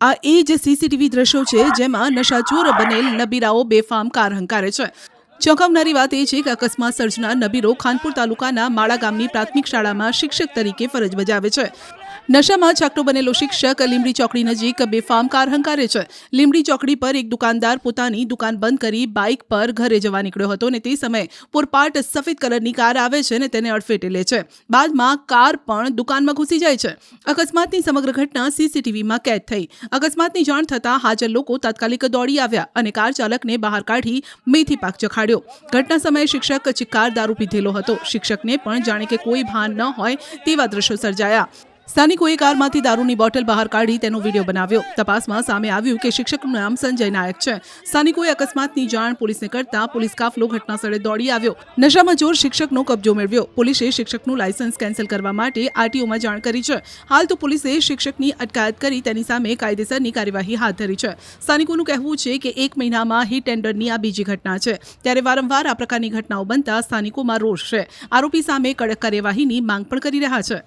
આ એ જ સીસીટીવી દ્રશ્યો છે, જેમાં નશાચોર બનેલ નબીરાઓ બેફામ કાર હંકારે છે. ચોંકાવનારી વાત એ છે કે અકસ્માત સર્જનાર નબીરો ખાનપુર તાલુકાના માળા ગામની પ્રાથમિક શાળામાં શિક્ષક તરીકે ફરજ બજાવે છે. નશામાં છાકટો બનેલો શિક્ષક લીમડી ચોકડી નજીક બેફામ કાર હંકારે છે. લીમડી ચોકડી પર એક દુકાનદાર પોતાની દુકાન બંધ કરી બાઇક પર ઘરે જવા નીકળ્યો હતો અને તે સમયે પૂરપાટ સફેદ કલરની કાર આવે છે અને તેને અડફેટે લે છે. બાદમાં કાર પણ દુકાનમાં ઘૂસી જાય છે. અકસ્માતની સમગ્ર ઘટના સીસીટીવીમાં કેદ થઈ. અકસ્માતની જાણ થતાં હાજર લોકો તાત્કાલિક દોડી આવ્યા અને કાર ચાલકને બહાર કાઢી મેથી પાક ચખાડ્યો ઘટના સમયે શિક્ષક ચિક્કાર દારૂ પીધેલો હતો. શિક્ષકને પણ જાણે કે કોઈ ભાન ન હોય તેવા દ્રશ્યો સર્જાયા. સ્થાનિકોએ કારમાંથી દારૂની બોટલ બહાર કાઢી તેનો વીડિયો બનાવ્યો. તપાસમાં સામે આવ્યું કે શિક્ષકનું નામ સંજય નાયક છે. સ્થાનિકોએ અકસ્માતની જાણ પોલીસને કરતા પોલીસ કાફલો ઘટનાસ્થળે દોડી આવ્યો. નશામાં જોર શિક્ષકનો કબજો મેળવ્યો. પોલીસે શિક્ષકનું લાયસન્સ કેન્સલ કરવા માટે આરટીઓમાં જાણ કરી છે. હાલ તો પોલીસે શિક્ષકની અટકાયત કરી તેની સામે કાયદેસરની કાર્યવાહી હાથ ધરી છે. સ્થાનિકોનું કહેવું છે કે એક મહિનામાં હિટ ટેન્ડરની આ બીજી ઘટના છે. ત્યારે વારંવાર આ પ્રકારની ઘટનાઓ બનતા સ્થાનિકોમાં રોષ છે. આરોપી સામે કડક કાર્યવાહીની માંગ પણ કરી રહ્યા છે.